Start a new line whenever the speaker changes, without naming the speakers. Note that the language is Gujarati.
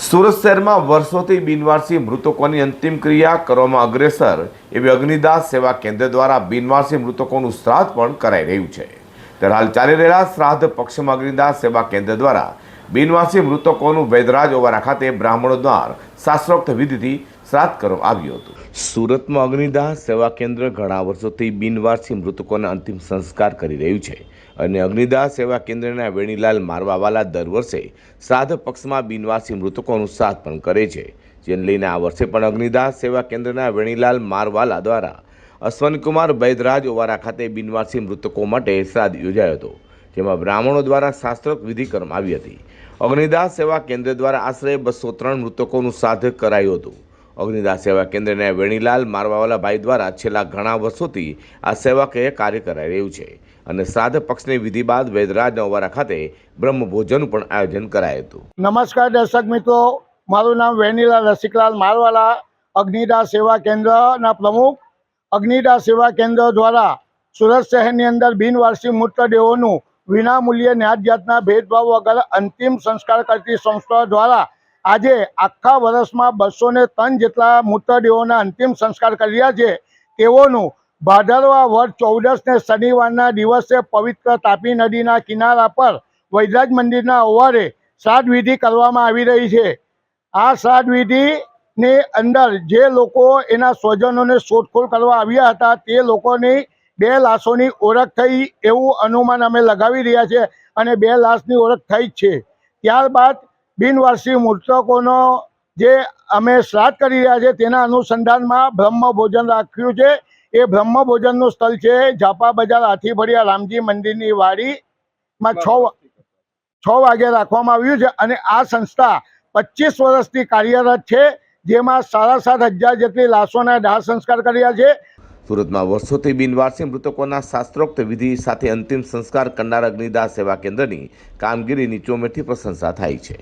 સુરત શહેરમાં વર્ષોથી બિનવારસી મૃતકોની અંતિમ ક્રિયા કરવામાં અગ્રેસર, એવી અગ્નિદાસ સેવા કેન્દ્ર દ્વારા બિનવારસી મૃતકોનું શ્રાદ્ધ પણ કરાઈ રહ્યું છે. ત્યારે હાલ ચાલી રહેલા શ્રાદ્ધ પક્ષમાં અગ્નિદાસ સેવા કેન્દ્ર દ્વારા બિનવારસી મૃતકોનું વૈદરાજ ઓવારા ખાતે બ્રાહ્મણો દ્વારા શાસ્ત્રોક્ત વિધિથી શ્રાદ્ધ કરવામાં આવ્યું હતું. સુરતમાં અગ્નિદાહ સેવા કેન્દ્ર ઘણા વર્ષોથી બિનવારસી મૃતકોના અંતિમ સંસ્કાર કરી રહ્યું છે અને અગ્નિદાહ સેવા કેન્દ્રના વેણીલાલ મારવાવાલા દર વર્ષે શ્રાદ્ધ પક્ષમાં બિનવારસી મૃતકોનું શ્રાદ્ધ પણ કરે છે. જેને લઈને આ વર્ષે પણ અગ્નિદાહ સેવા કેન્દ્રના વેણીલાલ મારવાલા દ્વારા અશ્વનકુમાર બૈદરાજ ઓવારા ખાતે બિનવારસી મૃતકો માટે શ્રાદ્ધ યોજાયો હતો, જેમાં બ્રાહ્મણો દ્વારા શાસ્ત્રોક્ત વિધિ કરવામાં આવી હતી. અગ્નિદાસ સેવા કેન્દ્ર દ્વારા આશરે બસો ત્રણ મૃતકોનું શ્રાદ્ધ કરાયું હતું. અગ્નિદાસ સેવા કેન્દ્રને વેણીલાલ મારવાવાલા ભાઈ દ્વારા છેલ્લા ઘણા વર્ષોથી આ સેવાકીય કાર્ય કરાઈ રહ્યું છે અને શ્રાદ્ધ પક્ષની વિધિ બાદ વૈદરાજ નવવારા ખાતે બ્રહ્મભોજનનું પણ આયોજન કરાયું હતું.
નમસ્કાર દર્શક મિત્રો, મારું નામ વેણીલાલ રસિકલાલ મારવાલા અગ્નિદા સેવા કેન્દ્રના પ્રમુખ. અગ્નિદા સેવા કેન્દ્ર દ્વારા સુરત શહેરની અંદર બિનવારસી મૃતદેહોનું વિનામૂલ્યે ન્યાજ જાતના ભેદભાવ વગર અંતિમ સંસ્કાર કરતી સંસ્થા દ્વારા આજે આખા વર્ષમાં બસો ને ત્રણ જેટલા મૃતદેહોના અંતિમ સંસ્કાર કર્યા છે. તેઓનું ભાદરવા વર્ષ ચૌદસને શનિવારના દિવસે પવિત્ર તાપી નદીના કિનારા પર વૈદરાજ મંદિરના ઓવારે શ્રાદ્ધવિધિ કરવામાં આવી રહી છે. આ શ્રાદ્ધવિધિની અંદર જે લોકો એના સ્વજનોને શોધખોળ કરવા આવ્યા હતા તે લોકોની બે લાશોની ઓળખ થઈ એવું અનુમાન અમે લગાવી રહ્યા છે અને બે લાશની ઓળખ થઈ છે. ત્યારબાદ બિનવારસી મૃતકોનો જે અમે શ્રાદ્ધ કરી રહ્યા છે તેના અનુસંધાનમાં બ્રહ્મ ભોજન રાખ્યું છે. એ બ્રહ્મ ભોજનનું સ્થળ છે ઝાપા બજાર હાથીફળિયા રામજી મંદિરની વાડીમાં છ છ વાગે રાખવામાં આવ્યું છે અને આ સંસ્થા પચીસ વર્ષથી કાર્યરત છે જેમાં સાડા સાત હજાર જેટલી લાશોના દાહ સંસ્કાર કર્યા છે.
સુરતમાં વર્ષોથી બિનવારસી મૃતકોના શાસ્ત્રોક્ત વિધિ સાથે અંતિમ સંસ્કાર કરનાર અગ્નિદાહ સેવા કેન્દ્રની કામગીરીની ચોમેઠી પ્રશંસા થાય છે.